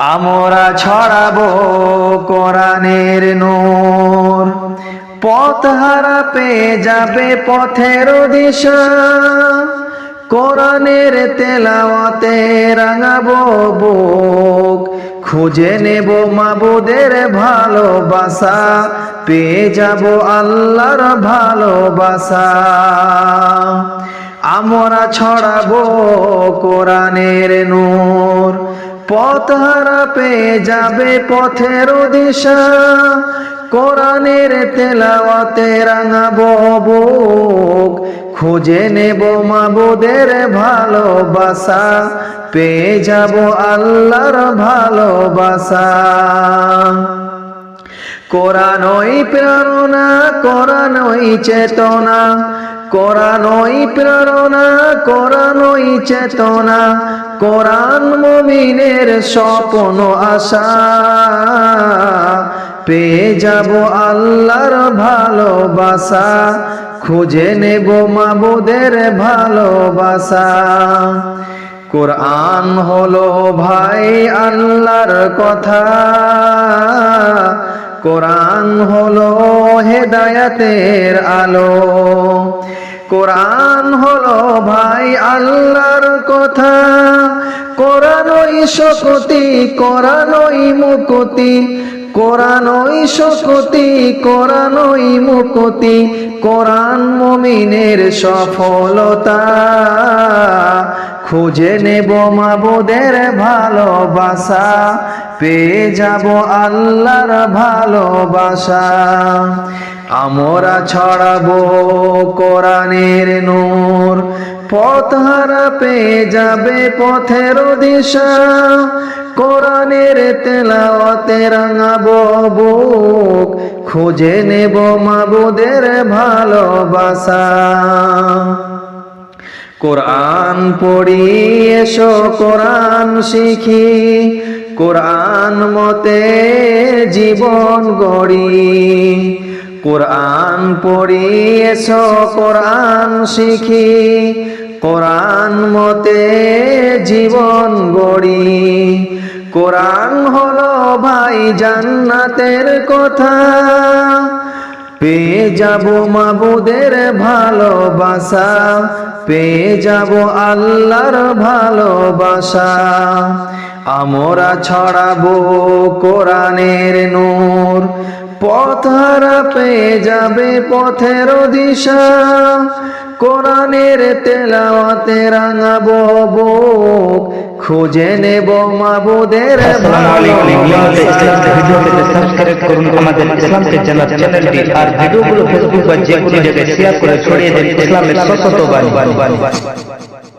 আমরা ছড়াবো কোরআনের নূর। পথ হারা পেয়ে যাবে পথের দিশা। কোরআনের তেলাওয়াতে রাঙাবো বুক। খুঁজে নেব মাবুদের ভালোবাসা। পেয়ে যাব আল্লাহর ভালোবাসা। আমরা ছড়াবো কোরআনের নূর। পথ হারা পেয়ে যাবে পথের দিশা। কোরআনের তেলাওয়াতে রাঙাবো বুক, খুঁজে নেব মাবুদের ভালোবাসা। পেয়ে যাব আল্লাহর ভালোবাসা। কোরআনই প্রেরণা কোরআনই চেতনা। কোরআনই প্রেরণা কোরআনই চেতনা। কোরআন মুমিনের স্বপ্ন, আশা পেয়ে যাব আল্লাহর ভালোবাসা, খুঁজে নেব মাবুদের ভালোবাসা। কোরআন হলো ভাই আল্লাহর কথা কোরআন হলো হেদায়াতের আলো। কোরআন হলো ভাই আল্লাহর কথা। কোরআনই শকতি, কোরআনই মুকুতি। কোরআনই শকতি, কোরআনই মুকুতি। কোরআন মুমিনের সফলতা। খুঁজে নেব মাবুদের ভালোবাসা, পেয়ে যাব আল্লাহর ভালোবাসা। আমরা ছড়াবো কোরআনের নূর, পথ পেয়ে যাবে পথের দিশা। কোরআনের তেলাওয়াতে রাঙাবো বুক, খুঁজে নেব মাবুদের ভালোবাসা। কোরআন পড়ি, এসো কোরআন শিখি। কোরআন মতে জীবন গড়ি। কোরআন পড়ি, এসো কোরআন শিখি। কোরআন মতে জীবন গড়ি। কোরআন হলো ভাই জান্নাতের কথা। পেয়ে যাব মাবুদের ভালোবাসা, পেয়ে যাব আল্লাহর ভালোবাসা। আমরা ছড়াবো কোরআনের নূর, পথ হারা পেয়ে যাবে পথের দিশা। কোরআনের তেলাওয়াতে রাঙাবো বুক খুঁজে নেব মাবুদের আসসালামু আলাইকুম নিয়মিত ইসলামিক ভিডিও পেতে ভালোবাসা সাবস্ক্রাইব করুন আমাদের ইসলাম চ্যানেল চ্যানেলটি আর ভিডিওগুলো ফেসবুক বা যে কোনো জায়গায় শেয়ার করে ছড়িয়ে দিন ইসলামের সশত বাণী